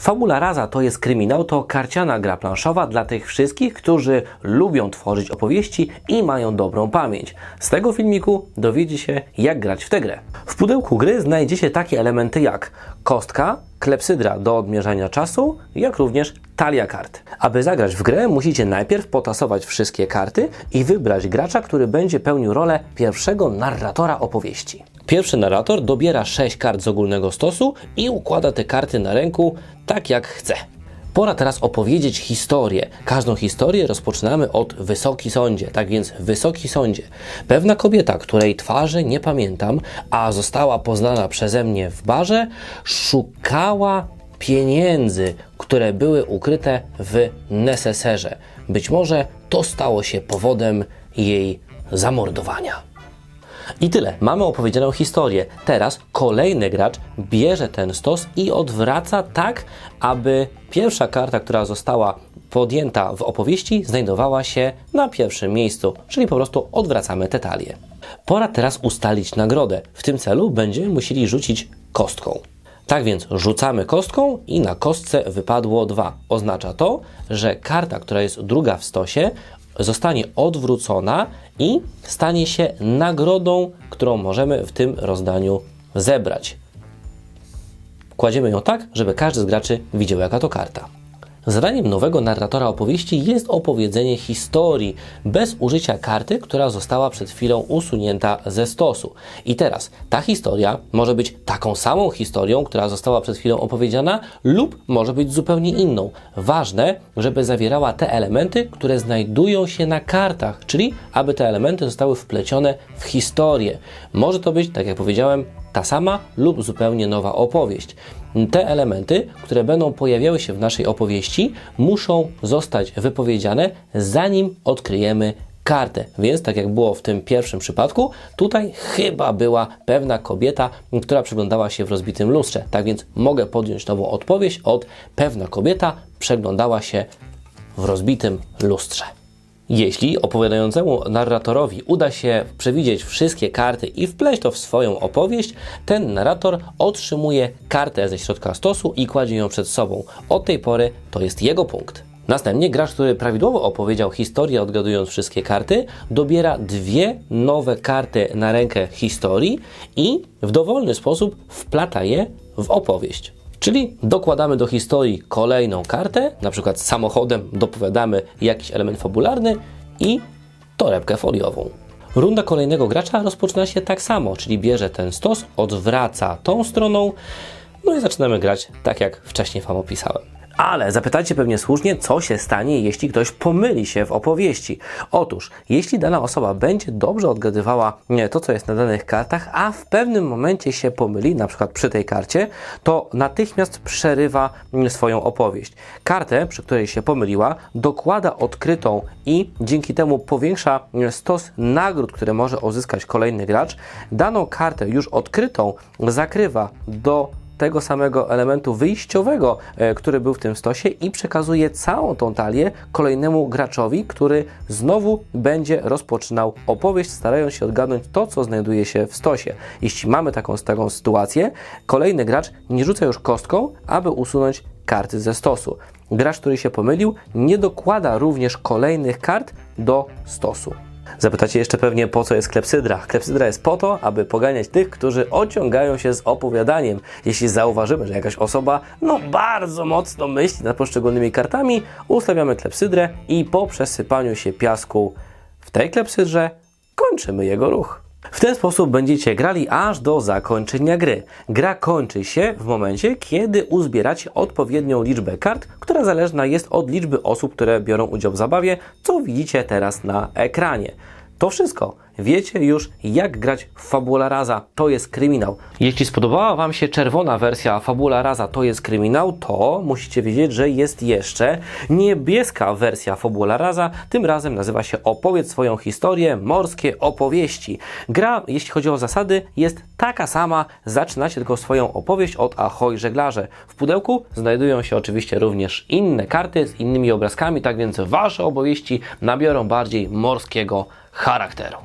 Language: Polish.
Fabula Rasa to jest kryminał, to karciana gra planszowa dla tych wszystkich, którzy lubią tworzyć opowieści i mają dobrą pamięć. Z tego filmiku dowiecie się, jak grać w tę grę. Pudełku gry znajdziecie takie elementy jak kostka, klepsydra do odmierzania czasu, jak również talia kart. Aby zagrać w grę, musicie najpierw potasować wszystkie karty i wybrać gracza, który będzie pełnił rolę pierwszego narratora opowieści. Pierwszy narrator dobiera 6 kart z ogólnego stosu i układa te karty na ręku tak jak chce. Pora teraz opowiedzieć historię. Każdą historię rozpoczynamy od Wysoki Sądzie. Tak więc, Wysoki Sądzie. Pewna kobieta, której twarzy nie pamiętam, a została poznana przeze mnie w barze, szukała pieniędzy, które były ukryte w neseserze. Być może to stało się powodem jej zamordowania. I tyle. Mamy opowiedzianą historię. Teraz kolejny gracz bierze ten stos i odwraca tak, aby pierwsza karta, która została podjęta w opowieści, znajdowała się na pierwszym miejscu, czyli po prostu odwracamy te talie. Pora teraz ustalić nagrodę. W tym celu będziemy musieli rzucić kostką. Tak więc rzucamy kostką i na kostce wypadło 2. Oznacza to, że karta, która jest druga w stosie, zostanie odwrócona i stanie się nagrodą, którą możemy w tym rozdaniu zebrać. Kładziemy ją tak, żeby każdy z graczy widział, jaka to karta. Zadaniem nowego narratora opowieści jest opowiedzenie historii bez użycia karty, która została przed chwilą usunięta ze stosu. I teraz ta historia może być taką samą historią, która została przed chwilą opowiedziana, lub może być zupełnie inną. Ważne, żeby zawierała te elementy, które znajdują się na kartach, czyli aby te elementy zostały wplecione w historię. Może to być, tak jak powiedziałem, ta sama lub zupełnie nowa opowieść. Te elementy, które będą pojawiały się w naszej opowieści, muszą zostać wypowiedziane, zanim odkryjemy kartę. Więc, tak jak było w tym pierwszym przypadku, tutaj chyba była pewna kobieta, która przyglądała się w rozbitym lustrze. Tak więc mogę podjąć nową odpowiedź od pewna kobieta przeglądała się w rozbitym lustrze. Jeśli opowiadającemu narratorowi uda się przewidzieć wszystkie karty i wpleść to w swoją opowieść, ten narrator otrzymuje kartę ze środka stosu i kładzie ją przed sobą. Od tej pory to jest jego punkt. Następnie gracz, który prawidłowo opowiedział historię, odgadując wszystkie karty, dobiera dwie nowe karty na rękę historii i w dowolny sposób wplata je w opowieść. Czyli dokładamy do historii kolejną kartę, na przykład samochodem dopowiadamy jakiś element fabularny i torebkę foliową. Runda kolejnego gracza rozpoczyna się tak samo, czyli bierze ten stos, odwraca tą stroną, no i zaczynamy grać tak jak wcześniej Wam opisałem. Ale zapytacie pewnie słusznie, co się stanie, jeśli ktoś pomyli się w opowieści. Otóż, jeśli dana osoba będzie dobrze odgadywała to, co jest na danych kartach, a w pewnym momencie się pomyli, na przykład przy tej karcie, to natychmiast przerywa mm, swoją opowieść. Kartę, przy której się pomyliła, dokłada odkrytą i dzięki temu powiększa mm, stos nagród, które może uzyskać kolejny gracz. Daną kartę już odkrytą zakrywa do tego samego elementu wyjściowego, e, który był w tym stosie i przekazuje całą tą talię kolejnemu graczowi, który znowu będzie rozpoczynał opowieść, starając się odgadnąć to, co znajduje się w stosie. Jeśli mamy taką, taką sytuację, kolejny gracz nie rzuca już kostką, aby usunąć karty ze stosu. Gracz, który się pomylił, nie dokłada również kolejnych kart do stosu. Zapytacie jeszcze pewnie, po co jest klepsydra. Klepsydra jest po to, aby poganiać tych, którzy ociągają się z opowiadaniem. Jeśli zauważymy, że jakaś osoba no bardzo mocno myśli nad poszczególnymi kartami, ustawiamy klepsydrę i po przesypaniu się piasku w tej klepsydrze kończymy jego ruch. W ten sposób będziecie grali aż do zakończenia gry. Gra kończy się w momencie, kiedy uzbieracie odpowiednią liczbę kart, która zależna jest od liczby osób, które biorą udział w zabawie, co widzicie teraz na ekranie. To wszystko. Wiecie już, jak grać w Fabula Rasa, to jest kryminał. Jeśli spodobała Wam się czerwona wersja Fabula Rasa, to jest kryminał, to musicie wiedzieć, że jest jeszcze niebieska wersja Fabula Rasa. Tym razem nazywa się Opowiedz swoją historię, morskie opowieści. Gra, jeśli chodzi o zasady, jest taka sama. Zaczynacie tylko swoją opowieść od Ahoj żeglarze. W pudełku znajdują się oczywiście również inne karty z innymi obrazkami, tak więc Wasze opowieści nabiorą bardziej morskiego charakteru.